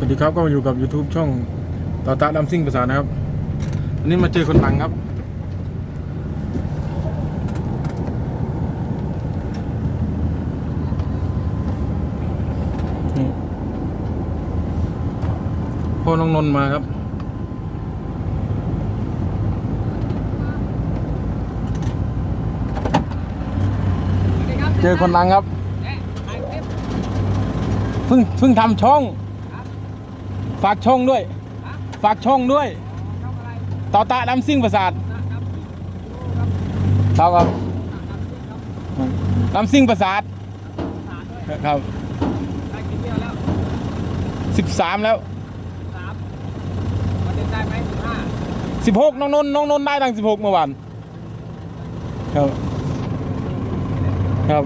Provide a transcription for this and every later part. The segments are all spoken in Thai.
สวัสดีครับก็มาอยู่กับ YouTube ช่องต่อตาดัมซิ่งภาษานะครับอันนี้มาเจอคนดังครับนี่พ่อน้องนนท์มาครับ เจอคนดังครับเพิ่งเพิ่งทำช่อง ฝากช่องด้วย ฝากช่องด้วย ต่อตาดำซิ่งประสาทครับครับดำซิ่งประสาทครับสิบสามแล้วสิบหกน้องนนท์น้องนนท์ได้ตั้งสิบหกเมื่อวานครับครับ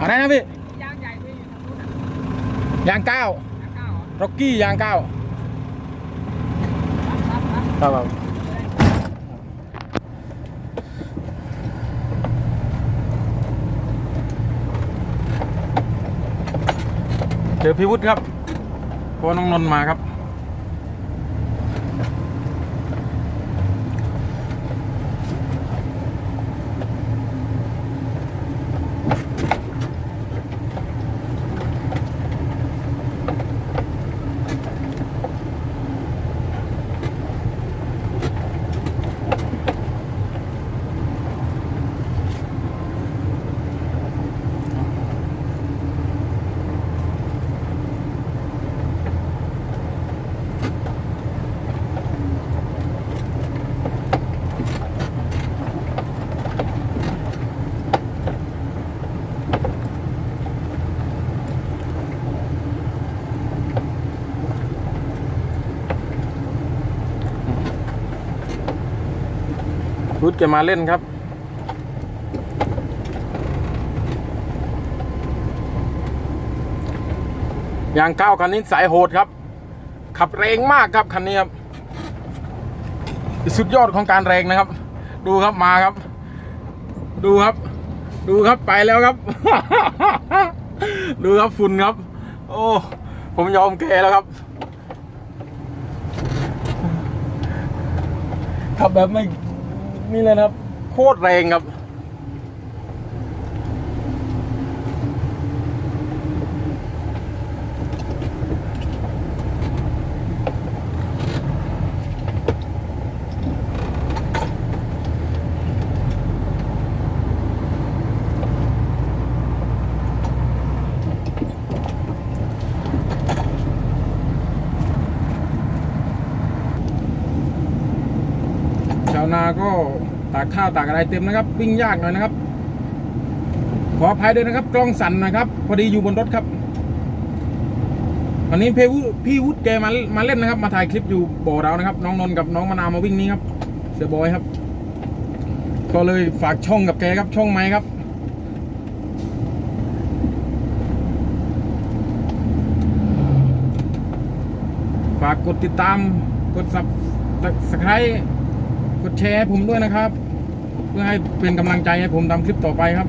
อะไรนะพี่ ยางใหญ่ที่อยู่ทางนู้นน่ะ ยางเก้ายางเก้าเหรอร็อกกี้ยางเก้าครับครับครับผมเจอพี่วุฒิครับพอน้องนนท์มาครับ รุดแกมาเล่นครับ ยางเก้าคันนี้สายโหดครับ ขับแรงมากครับคันนี้ครับ สุดยอดของการแรงนะครับ ดูครับมาครับ ดูครับ ดูครับไปแล้วครับ ดูครับฝุ่นครับ โอ้ผมยอมแกแล้วครับขับแบบไม่ นี่เลยนะครับ โคตรแรงครับ นาก็ตากข้าวตากอะไรเต็มนะครับ วิ่งยากหน่อยนะครับ ขออภัยด้วยนะครับ กล้องสั่นนะครับ พอดีอยู่บนรถครับ วันนี้พวุพี่วุฒิแกมามาเล่นนะครับ มาถ่ายคลิปอยู่บ่อเรานะครับ น้องนนกับน้องมะนาวมาวิ่งนี้ครับ เสือบอยครับ ก็เลยฝากช่องกับแกครับช่องไม้ครับฝากกดติดตาม กด subscribe ดแชร์ผมด้วยนะครับ เพื่อให้เป็นกำลังใจให้ผมทำคลิปต่อไปครับ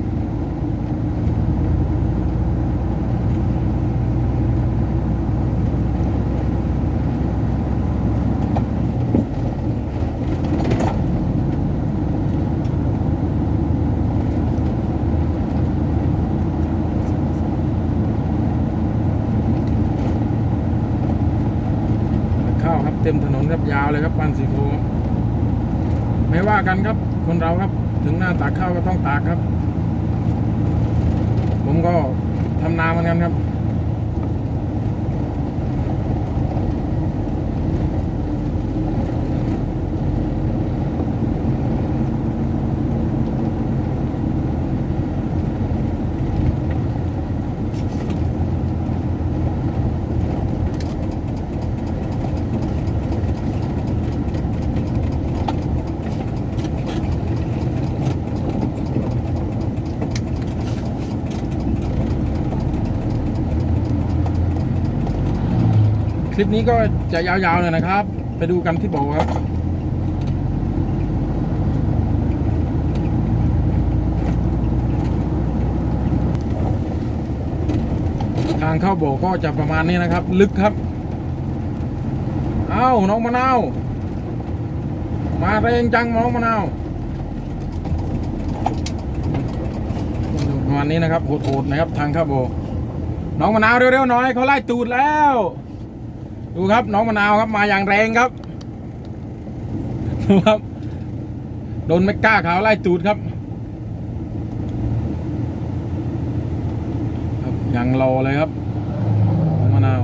ข้าวครับเต็มถนนครับยาวเลยครับปันสีโฟค ไม่ว่ากันครับ คนเราครับ ถึงหน้าตากข้าวก็ต้องตากครับ ผมก็ทำนาเหมือนกันครับ ลิปนี้ก็จะยาวๆเลยนะครับ ไปดูกันที่บ่อครับทางเข้าโบก็จะประมาณนี้นะครับ ลึกครับ เอ้าน้องมะนาว มาแรงจังน้องมะนาวประมาณนี้นะครับโหดๆนะครับ ทางเข้าโบน้องมะนาวเร็วๆหน่อยเขาไล่ตูดแล้ว ดูครับน้องมะนาวครับมาอย่างแรงครับดูครับโดนไม่กล้าขาวไล่ตูดครับครับยังรอเลยครับน้องมะนาว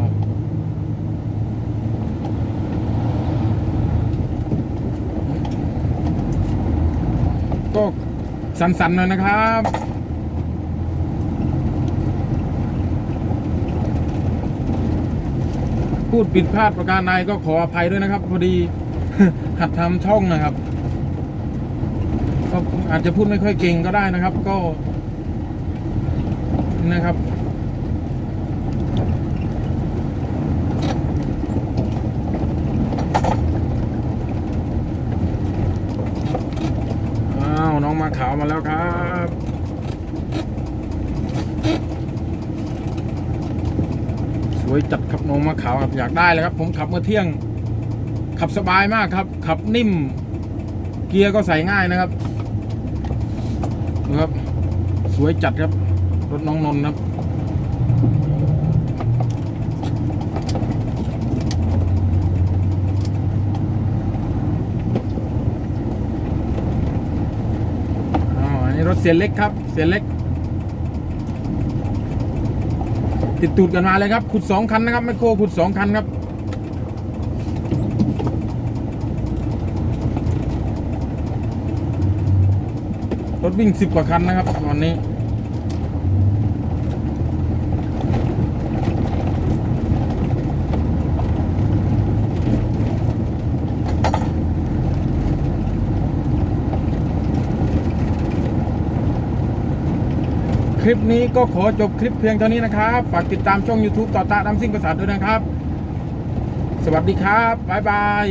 ก็สันๆหน่อยนะครับ พูดผิดพลาดประการใดก็ขออภัยด้วยนะครับ พอดีหัดทำช่องนะครับก็อาจจะพูดไม่ค่อยเก่งก็ได้นะครับ ก็นะครับ อ้าว น้องมาขาวมาแล้วครับ ส วยจัดครับน้องมาขาวครับอยากได้เลยครับ ผมขับเมื่อเที่ยง ขับสบายมากครับ ขับนิ่ม เกียร์ก็ใส่ง่ายนะครับดูครับ สวยจัดครับ รถน้องนนท์ครับอ๋ออันนี้รถเสียเล็กครับ เสียเล็ก ติดตูดกันมาเลยครับ ขุดสองคันนะครับไมคโครขุดสองคันครับรถวิ่งสิบกว่าคันนะครับตอนนี้ คลิปนี้ก็ขอจบคลิปเพียงเท่านี้นะครับ ฝากติดตามช่อง YouTube ต่อตาดำซิ่งประสาทด้วยนะครับ สวัสดีครับ บ๊ายบาย